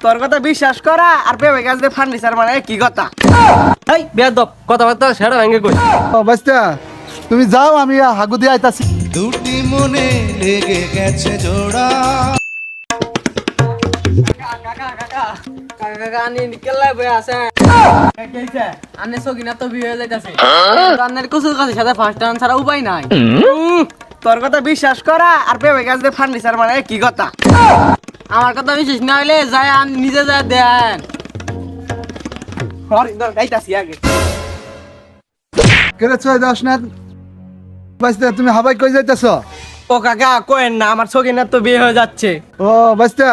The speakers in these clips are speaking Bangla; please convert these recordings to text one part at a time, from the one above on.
তোর কথা বিশ্বাস করা আর পেবে গাছ দিয়ে ফার্নিচার মানে কি কথা এই বেয়াদব কথাবার্তা সেটা ভেঙে কই ও বাস্তা তুমি যাও আমি হাগু দিয়ে আইতাছি দুটি মনে লেগে গেছে জোড়া উপায় নাই উম, তোর কথা বিশ্বাস করা আর পেবে গাছ দিয়ে ফার্নিচার মানে কি কথা আমার কথা বিশ্বাস না হইলে যাই আন নিজে যা দেন। হরিন্দর কেরে ছয় দশ না বাস্তা তুমি হাবাই কই যাইতাছ? ও কাকা কোয়েন না আমার সকিনার তো বিয়ে হয়ে যাচ্ছে। ও বাস্তা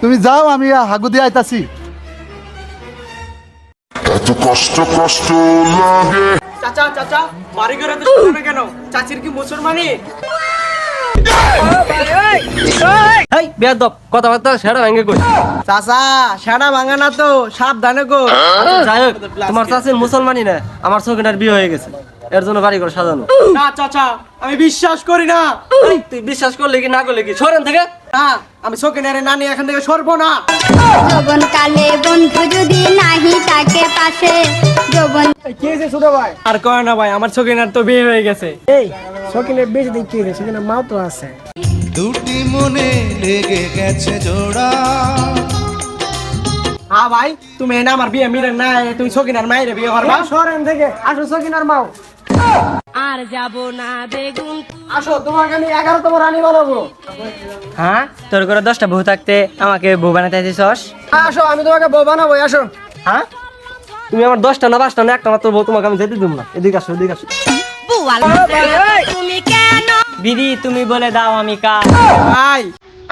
তুমি যাও আমি হাগু দিয়ে আইতাছি। এত কষ্ট কষ্ট লাগে। চাচা চাচা বাড়ি ঘরে তো কেন? চাচির কি মুসলমানি? এই বেয়াদব কথাবার্তা সেটা ভেঙে কই চাচা সেটা ভাঙা না তো সাবধানে গো। যাই হোক তোমার চাষির মুসলমানই না আমার চোখেটার বিয়ে হয়ে গেছে। এর জন্য বাড়ি করে সাজানো। না চাচা আমি বিশ্বাস করি না। তুই বিশ্বাস করলে কি না করলে কি? সরেন থেকে। না আমি সকিনারে নানি এখান থেকে সরবো না। যৌবন কালে বন্ধু যদি নাহি তাকে পাশে যৌবন কি হয়েছে ছোট ভাই? আর কয় না ভাই আমার সকিনার তো বিয়ে হয়ে গেছে। এই সকিনের বেশি দিক কি সকিনের মাও তো আছে। দুটি মনে লেগে গেছে জোড়া। হ্যাঁ ভাই তুমি এনে আমার বিয়ে মিলে না তুমি সকিনার মায়ের বিয়ে করবা? সরেন থেকে আসো সকিনার মাও। আর যাব না বেগুন। আসো তোমাকে আমি এগারোতম রানী বানাবো। হ্যাঁ? তোর করে দশটা বউ থাকতে আমাকে বউ বানাতে চাইছিস আসো আমি তোমাকে বউ বানাবো আসো। হ্যাঁ? তুমি আমার দশটা না পাঁচটা না একটা মাত্র বউ তোমাকে আমি যেতে দিব না। এদিকে আসো এদিকে আসো। তুমি কেন? দিদি তুমি বলে দাও আমি কা ভাই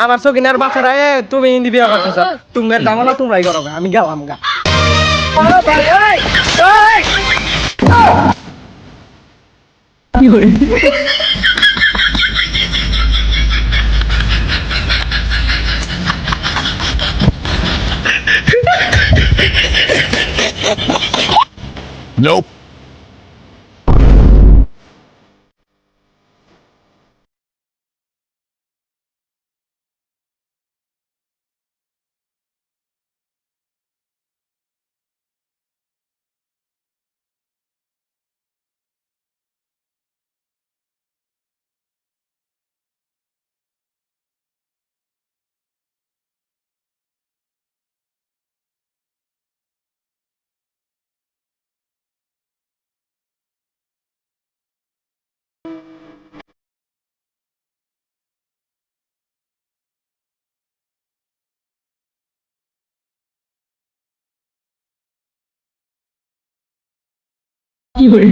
আমার সকিনার বাচ্চারা এ তুমি হিন্দি বিয়ে করতেছ। তুমি দামালা তোমরাই করো আমি গেলাম গা। Nope. কি করে